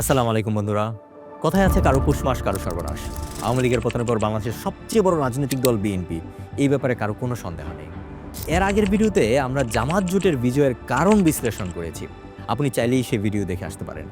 আসসালামু আলাইকুম বন্ধুরা। কথায় আছে কারও কুশমাস কারও সর্বনাশ। আওয়ামী লীগের পতনের পর বাংলাদেশের সবচেয়ে বড় রাজনৈতিক দল বিএনপি। এই ব্যাপারে কারও কোনো সন্দেহ নেই। এর আগের ভিডিওতে আমরা জামাত জোটের বিজয়ের কারণ বিশ্লেষণ করেছি। আপনি চাইলেই সেই ভিডিও দেখে আসতে পারেন।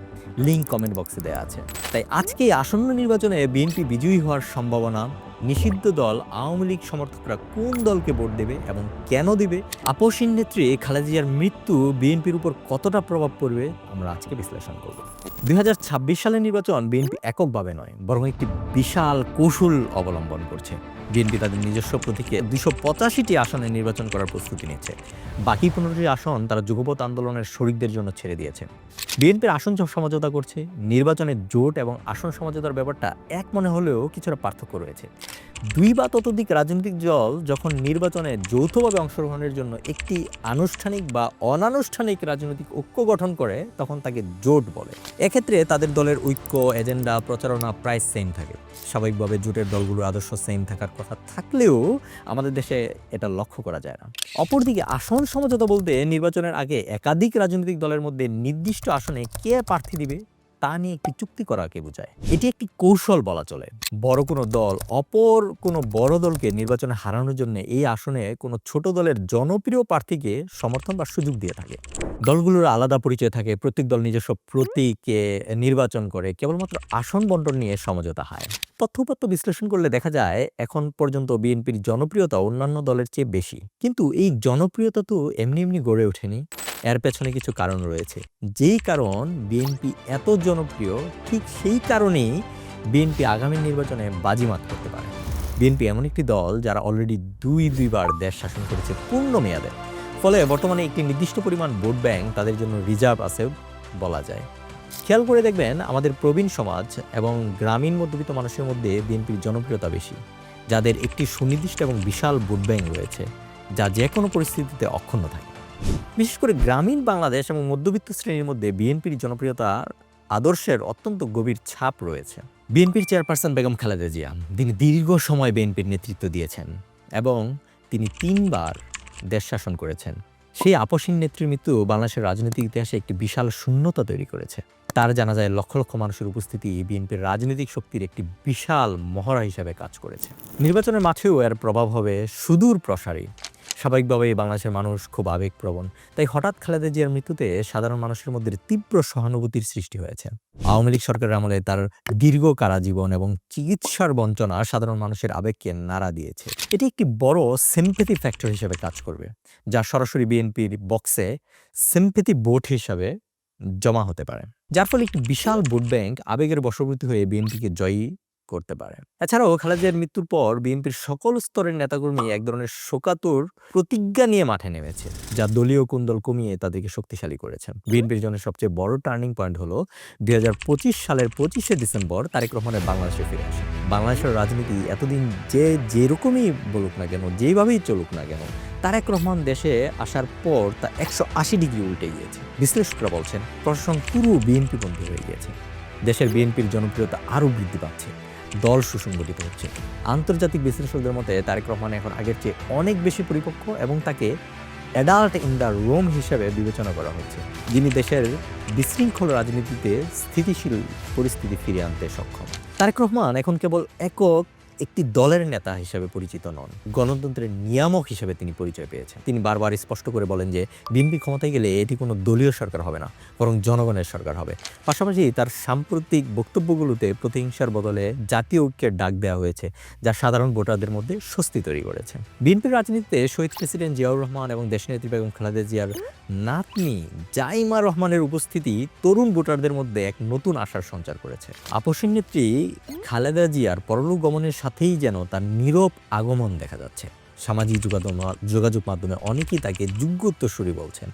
লিঙ্ক কমেন্ট বক্সে দেওয়া আছে। তাই আজকে আসন্ন নির্বাচনে বিএনপি বিজয়ী হওয়ার সম্ভাবনা নিষিদ্ধ দল আওয়ামী লীগ সমর্থকরা কোন দলকে ভোট দেবে এবং কেন দেবে? আপসীন নেত্রী খালেদা জিয়ার মৃত্যু বিএনপির উপর কতটা প্রভাব পড়বে? আমরা আজকে বিশ্লেষণ করব। দু হাজার ছাব্বিশ সালের নির্বাচন বিএনপি এককভাবে নয়, বরং একটি বিশাল কৌশল অবলম্বন করছে। বিএনপি তাদের নিজস্ব প্রতীকে দুশো পঁচাশিটি আসনে নির্বাচন করার প্রস্তুতি নিচ্ছে। বাকি পনেরোটি আসন তারা যুগপৎ আন্দোলনের শরিকদের জন্য ছেড়ে দিয়েছে। বিএনপির আসন সমঝোতা করছে। নির্বাচনের জোট এবং আসন সমঝোতার ব্যাপারটা এক মনে হলেও কিছুটা পার্থক্য রয়েছে। দুই বা ততোধিক রাজনৈতিক দল যখন নির্বাচনে যৌথভাবে অংশগ্রহণের জন্য একটি আনুষ্ঠানিক বা অনানুষ্ঠানিক রাজনৈতিক ঐক্য গঠন করে, তখন তাকে জোট বলে। এক্ষেত্রে তাদের দলের ঐক্য, এজেন্ডা, প্রচারণা প্রায় সেম থাকে। স্বাভাবিকভাবে জোটের দলগুলোর আদর্শ সেম থাকার কথা থাকলেও আমাদের দেশে এটা লক্ষ্য করা যায় না। অপরদিকে আসন সমঝোতা বলতে নির্বাচনের আগে একাধিক রাজনৈতিক দলের মধ্যে নির্দিষ্ট আসনে কে প্রার্থী দিবে? তা নিয়ে একটি চুক্তি করাকে বোঝায়। এটি একটি কৌশল বলা চলে। বড় কোনো দল অপর কোনো বড় দলকে নির্বাচনে হারানোর জন্য এই আসনে কোনো ছোট দলের জনপ্রিয় প্রার্থীকে সমর্থন বা সুযোগ দিয়ে থাকে। দলগুলোর আলাদা পরিচয় থাকে, প্রত্যেক দল নিজস্ব প্রতীকে নির্বাচন করে, কেবলমাত্র আসন বন্টন নিয়ে সমঝোতা হয়। তথ্যপত্র বিশ্লেষণ করলে দেখা যায়, এখন পর্যন্ত বিএনপির জনপ্রিয়তা অন্যান্য দলের চেয়ে বেশি। কিন্তু এই জনপ্রিয়তা তো এমনি এমনি গড়ে ওঠেনি। এর পেছনে কিছু কারণ রয়েছে। যেই কারণ বিএনপি এত জনপ্রিয়, ঠিক সেই কারণেই বিএনপি আগামী নির্বাচনে বাজিমাত করতে পারে। বিএনপি এমন একটি দল যারা অলরেডি দুই, দুইবার দেশ শাসন করেছে পূর্ণ মেয়াদে। ফলে বর্তমানে একটি নির্দিষ্ট পরিমাণ ভোট ব্যাংক তাদের জন্য রিজার্ভ আছে বলা যায়। খেয়াল করে দেখবেন, আমাদের প্রবীণ সমাজ এবং গ্রামীণ মধ্যবিত্ত মানুষের মধ্যে বিএনপির জনপ্রিয়তা বেশি। যাদের একটি সুনির্দিষ্ট এবং বিশাল ভোট ব্যাংক রয়েছে, যা যে কোনো পরিস্থিতিতে অক্ষুণ্ণ থাকে। বিশেষ করে গ্রামীণ বাংলাদেশ এবং মধ্যবিত্ত শ্রেণির মধ্যে বিএনপির জনপ্রিয়তার আদর্শের অত্যন্ত গভীর ছাপ রয়েছে। বিএনপির চেয়ারপারসন বেগম খালেদা জিয়া, তিনি দীর্ঘ সময় বিএনপির নেতৃত্ব দিয়েছেন এবং তিনি তিনবার দেশ শাসন করেছেন। সেই আপসীন নেত্রীর মৃত্যু বাংলাদেশের রাজনৈতিক ইতিহাসে একটি বিশাল শূন্যতা তৈরি করেছে। তার জানা যায় লক্ষ লক্ষ মানুষের উপস্থিতি বিএনপির রাজনৈতিক শক্তির একটি বিশাল মহড়া হিসাবে কাজ করেছে। নির্বাচনের মাঠেও এর প্রভাব হবে সুদূর প্রসারী স্বাভাবিকভাবেই বাংলাদেশের মানুষ খুব আবেগপ্রবণ। তাই হঠাৎ খালেদা জিয়ার মৃত্যুতে সাধারণ মানুষের মধ্যে তীব্র সহানুভূতির সৃষ্টি হয়েছে। আওয়ামী লীগ সরকারের আমলে তার দীর্ঘ কারাজীবন এবং চিকিৎসার বঞ্চনা সাধারণ মানুষের আবেগকে নাড়া দিয়েছে। এটি একটি বড় সিম্পেথি ফ্যাক্টর হিসেবে কাজ করবে, যা সরাসরি বিএনপির বক্সে সিম্পেথি ভোট হিসাবে জমা হতে পারে। যার ফলে একটি বিশাল ভোট ব্যাংক আবেগের বশবর্তী হয়ে বিএনপিকে জয়ী করতে পারে। এছাড়াও খালেদার মৃত্যুর পর বিএনপির সকল স্তরের নেতাকর্মী এক ধরনের শোকাতুর প্রতিজ্ঞা নিয়ে মাঠে নেমেছে, যা দলীয় কুন্দল কমিয়ে তাদেরকে শক্তিশালী করেছে। বিএনপির জন্য সবচেয়ে বড় টার্নিং পয়েন্ট হলো দু হাজার পঁচিশ সালের পঁচিশে ডিসেম্বর তারেক রহমানের বাংলাদেশে ফিরে আসে। বাংলাদেশের রাজনীতি এতদিন যে যেরকমই বলুক না কেন, যেভাবেই চলুক না কেন, তারেক রহমান দেশে আসার পর তা একশো আশি ডিগ্রি উল্টে গিয়েছে। বিশ্লেষকরা বলছেন, প্রশাসন পুরো বিএনপি বন্ধু হয়ে গিয়েছে। দেশের বিএনপির জনপ্রিয়তা আরও বৃদ্ধি পাচ্ছে। দল সুসংগঠিত হচ্ছে। আন্তর্জাতিক বিশ্লেষকদের মতে তারেক রহমান এখন আগের চেয়ে অনেক বেশি পরিপক্ক এবং তাকে অ্যাডাল্ট ইন দ্য রোম হিসেবে বিবেচনা করা হচ্ছে। যিনি দেশের বিশৃঙ্খল রাজনীতিতে স্থিতিশীল পরিস্থিতি ফিরিয়ে আনতে সক্ষম। তারেক রহমান এখন কেবল একক একটি দলের নেতা হিসেবে পরিচিত নন। গণতন্ত্রের নিয়ামক হিসেবে তিনি পরিচয় পেয়েছেন। তিনি বারবার স্পষ্ট করে বলেন যে, বিএনপি ক্ষমতায় গেলে এটি কোনো দলীয় সরকার হবে না, বরং জনগণের সরকার হবে। পাশাপাশি তার সাম্প্রতিক বক্তব্যগুলোতে প্রতিহিংসার বদলে জাতীয় ঐক্যের ডাক দেওয়া হয়েছে, যা সাধারণ ভোটারদের মধ্যে স্বস্তি তৈরি করেছে। বিএনপির রাজনীতিতে শহীদ প্রেসিডেন্ট জিয়াউর রহমান এবং দেশনেত্রী বেগম খালেদা জিয়ার নাতনি জাইমা রহমানের উপস্থিতি তরুণ ভোটারদের মধ্যে এক নতুন আশার সঞ্চার করেছে। আপসীন নেত্রী খালেদা জিয়ার পরলোক গমনের সাথেই যেন তার নীরব আগমন দেখা যাচ্ছে। সামাজিক যোগাযোগ যোগাযোগ মাধ্যমে অনেকেই তাকে যোগ্য উত্তরসূরি বলছেন।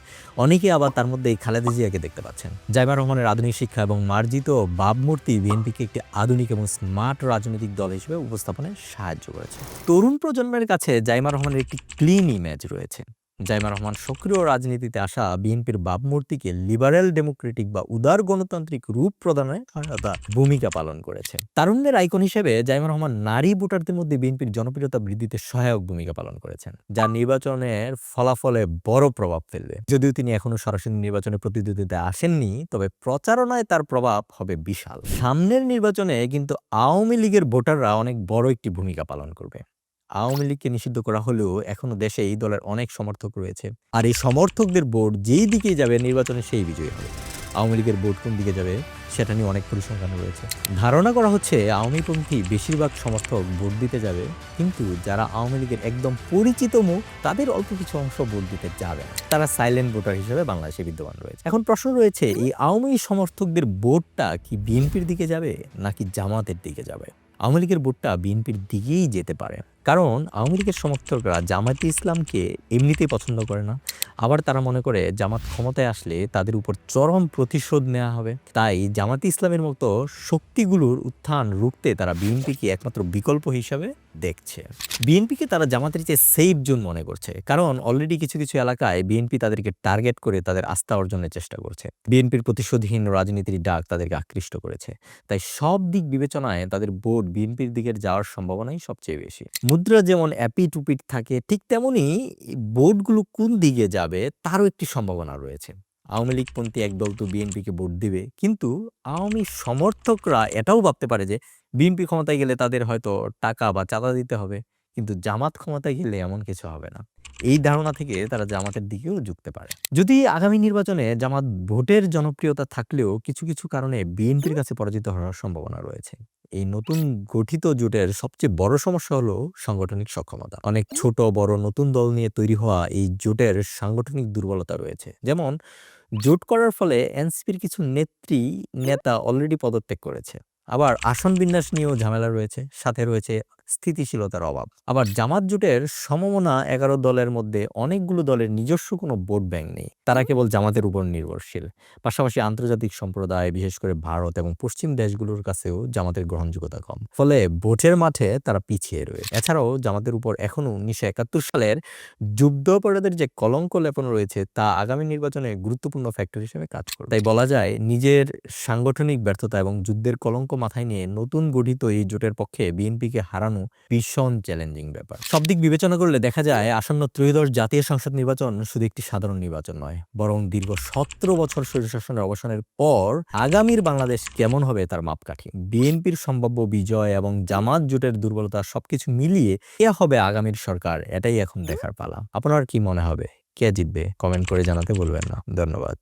অনেকেই আবার তার মধ্যে এই খালেদা জিয়াকে দেখতে পাচ্ছেন। জাইবার রহমানের আধুনিক শিক্ষা এবং মার্জিত ভাবমূর্তি বিএনপিকে একটি আধুনিক এবং স্মার্ট রাজনৈতিক দল হিসেবে উপস্থাপনে সাহায্য করেছে। তরুণ প্রজন্মের কাছে জাইমা রহমানের একটি ক্লিন ইমেজ রয়েছে। জাইমা রহমান, সক্রিয় রাজনীতিতে আসা বিএনপির ভাবমূর্তিকে লিবারেল ডেমোক্রেটিক বা উদার গণতান্ত্রিক রূপ প্রদানে সহায়তা ভূমিকা পালন করেছে। তারুণ্যের আইকন হিসেবে জাইমা রহমান নারী ভোটারদের মধ্যে বিএনপির জনপ্রিয়তা বৃদ্ধিতে সহায়ক ভূমিকা পালন করেছেন, যা নির্বাচনের ফলাফলে বড় প্রভাব ফেলবে। যদিও তিনি এখনও সরাসরি নির্বাচনে প্রতিদ্বন্দ্বিতায় আসেননি, তবে প্রচারণায় তার প্রভাব হবে বিশাল। সামনের নির্বাচনে কিন্তু আওয়ামী লীগের ভোটাররা অনেক বড় একটি ভূমিকা পালন করবে। আওয়ামী লীগকে নিষিদ্ধ করা হলেও এখনও দেশে এই দলের অনেক সমর্থক রয়েছে। আর এই সমর্থকদের ভোট যেই দিকে যাবে, নির্বাচনে সেই বিজয়ী হবে। আওয়ামী লীগের ভোট কোন দিকে যাবে, সেটা নিয়ে অনেক পরিসংখ্যান রয়েছে। ধারণা করা হচ্ছে, আওয়ামীপন্থী বেশিরভাগ সমর্থক ভোট দিতে যাবে, কিন্তু যারা আওয়ামী লীগের একদম পরিচিত মুখ, তাদের অল্প কিছু অংশ ভোট দিতে যাবে না। তারা সাইলেন্ট ভোটার হিসেবে বাংলাদেশে বিদ্যমান রয়েছে। এখন প্রশ্ন রয়েছে, এই আওয়ামী সমর্থকদের ভোটটা কি বিএনপির দিকে যাবে, নাকি জামাতের দিকে যাবে? আওয়ামী লীগের ভোটটা বিএনপির দিকেই যেতে পারে। কারণ আওয়ামী লীগের সমর্থকরা জামায়াতে ইসলামকে এমনিতেই পছন্দ করে না। আবার তারা মনে করে জামাত ক্ষমতায় আসলে তাদের উপর চরম প্রতিশোধ নেওয়া হবে। তাই জামাতে ইসলামের মতো শক্তিগুলোর উত্থান রুখতে তারা বিএনপিকে একমাত্র বিকল্প হিসাবে দেখছে। বিএনপিকে তারা জামাতের চেয়ে সেফ জোন মনে করছে। কারণ অলরেডি কিছু কিছু এলাকায় বিএনপি তাদেরকে টার্গেট করে তাদের আস্থা অর্জনের চেষ্টা করছে। বিএনপির প্রতিশোধহীন রাজনীতির ডাক তাদেরকে আকৃষ্ট করেছে। তাই সব দিক বিবেচনায় তাদের ভোট বিএনপির দিকে যাওয়ার সম্ভাবনাই সবচেয়ে বেশি। মুদ্রা যেমন অ্যাপি টুপিট থাকে, ঠিক তেমনি ভোটগুলো কোন দিকে যাবে তারও একটি সম্ভাবনা রয়েছে। আওয়ামী লীগপন্থী একদল তো বিএনপিকে ভোট দিবে, কিন্তু আওয়ামী সমর্থকরা এটাও ভাবতে পারে যে বিএনপি ক্ষমতায় গেলে তাদের হয়তো টাকা বা চাঁদা দিতে হবে, কিন্তু জামাত ক্ষমতায় গেলে এমন কিছু হবে না। এই ধারণা থেকে তারা জামাতের দিকেও ঝুঁকতে পারে। যদি আগামী নির্বাচনে জামাত ভোটের জনপ্রিয়তা থাকলেও কিছু কিছু কারণে বিএনপির কাছে পরাজিত হওয়ার সম্ভাবনা রয়েছে। এই নতুন গঠিত জোটের সবচেয়ে বড় সমস্যা হলো সাংগঠনিক সক্ষমতা। অনেক ছোট, বড়, নতুন দল নিয়ে তৈরি হওয়া এই জোটের সাংগঠনিক দুর্বলতা রয়েছে। যেমন, জোট করার ফলে এনসিপির কিছু নেত্রী, নেতা অলরেডি পদত্যাগ করেছে। আবার আসন বিন্যাস নিয়েও ঝামেলা রয়েছে। সাথে রয়েছে স্থিতিশীলতার অভাব। আবার জামাত জোটের সমমনা এগারো দলের মধ্যে অনেকগুলো দলের নিজস্ব কোনো ভোট ব্যাংক নেই। তারা কেবল জামাতের উপর নির্ভরশীল। পাশাপাশি আন্তর্জাতিক সম্প্রদায়, বিশেষ করে ভারত এবং পশ্চিম দেশগুলোর কাছেও জামাতের গ্রহণযোগ্যতা কম। ফলে ভোটের মাঠে তারা পিছিয়ে রয়েছে এছাড়াও জামাতের উপর এখনও উনিশশো একাত্তর সালের যুদ্ধ অপরাধের যে কলঙ্ক লেপন রয়েছে, তা আগামী নির্বাচনে গুরুত্বপূর্ণ ফ্যাক্টর হিসেবে কাজ করবে। তাই বলা যায়, নিজের সাংগঠনিক ব্যর্থতা এবং যুদ্ধের কলঙ্ক মাথায় নিয়ে নতুন গঠিত এই জোটের পক্ষে বিএনপিকে হারানো ভীষণ চ্যালেঞ্জিং ব্যাপার। সব দিক বিবেচনা করলে দেখা যায় আসন্ন ত্রয়োদশ জাতীয় সংসদ নির্বাচন শুধু একটি সাধারণ নির্বাচন নয়, বরং দীর্ঘ সতেরো বছর স্বৈরশাসনের অবসানের পর আগামীর বাংলাদেশ কেমন হবে তার মাপকাঠি? বিএনপির সম্ভাব্য বিজয় এবং জামাত জোটের দুর্বলতা সবকিছু মিলিয়ে কে হবে আগামীর সরকার, এটাই এখন দেখার পালা। আপনার কি মনে হবে? কে জিতবে? কমেন্ট করে জানাতে বলবেন না। ধন্যবাদ।